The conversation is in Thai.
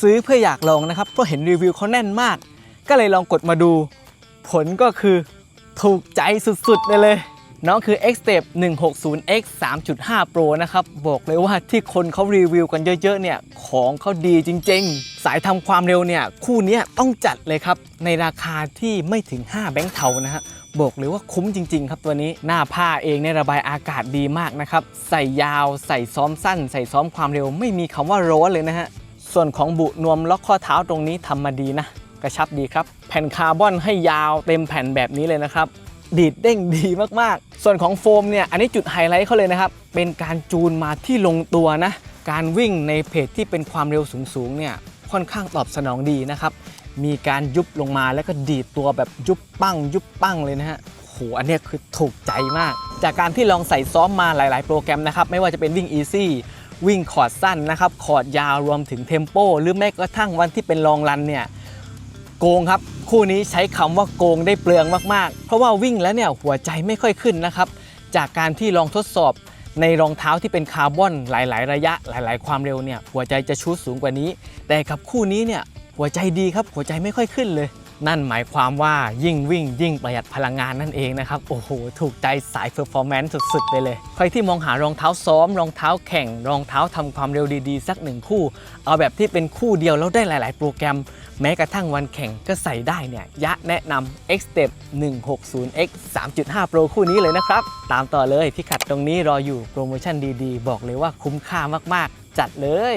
ซื้อเพื่ออยากลองนะครับเพราะเห็นรีวิวเขาแน่นมาก ก็เลยลองกดมาดู ผลก็คือถูกใจสุดๆเลย น้องคือ X Step 160X 3.5 Pro นะครับ บอกเลยว่าที่คนเขารีวิวกันเยอะๆเนี่ย ของเขาดีจริงๆ สายทำความเร็วเนี่ย คู่นี้ต้องจัดเลยครับ ในราคาที่ไม่ถึง 5 แบงค์เทานะฮะบอกเลยว่าคุ้มจริง ๆ ครับตัวนี้หน้าผ้าเองเนี่ยระบายอากาศดีมากนะครับ ใส่ยาวใส่ซ้อมสั้น ใส่ซ้อมความเร็วไม่มีคำว่าร้อนเลยนะฮะ ส่วนของบุนวมล็อกข้อเท้าตรงนี้ทำมาดีนะ กระชับดีครับ แผ่นคาร์บอนให้ยาวเต็มแผ่นแบบนี้เลยนะครับ ดีดเด้งดีมากๆ ส่วนของโฟมเนี่ยอันนี้จุดไฮไลท์เขาเลยนะครับ เป็นการจูนมาที่ลงตัวนะ การวิ่งในเพจที่เป็นความเร็วสูงๆเนี่ยค่อนข้างตอบสนองดีนะครับ มีการยุบลงมาแล้วก็ดีดตัวแบบยุบปั้ง ยุบปั้งเลยนะฮะโหอันนี้คือถูกใจมาก จากการที่ลองใส่ซ้อมมาหลาย ๆ โปรแกรมนะครับ ไม่ว่าจะเป็นวิ่ง Easy วิ่งคอร์ดสั้นนะครับคอร์ดยาวรวมถึงเทมโปหรือแม้กระทั่งวันที่เป็นลองรันเนี่ยโกงครับ คู่นี้ใช้คำว่าโกงได้เปลืองมากๆ เพราะว่าวิ่งแล้วเนี่ยหัวใจไม่ค่อยขึ้นนะครับจากการที่ลองทดสอบในรองเท้าที่เป็นคาร์บอนหลาย ๆ ระยะหลาย ๆ ความเร็วเนี่ยหัวใจจะชูดสูงกว่านี้ แต่กับคู่นี้เนี่ยหัวใจดีครับหัวใจไม่ค่อยขึ้นเลย นั่นหมายความว่ายิ่งวิ่งยิ่งประหยัดพลังงานนั่นเองนะครับ โอ้โห ถูกใจสายเ e อร์ฟอร์แมนซ์สุดๆ ไปเลย ใครที่มองหารองเท้าซ้อม รองเท้าแข่ง รองเท้าทำความเร็วดีๆ สักหนึ่งคู่ เอาแบบที่เป็นคู่เดียวแล้วได้หลาย ๆ โปรแกรม แม้กระทั่งวันแข่งก็ใส่ได้เนี่ย ยะแนะนำ X Step 160X 3.5 Pro คู่นี้เลยนะครับ ตามต่อเลยพิกัดตรงนี้รออยู่โปรโมชั่นดีๆ บอกเลยว่าคุ้มค่ามากๆ จัดเลย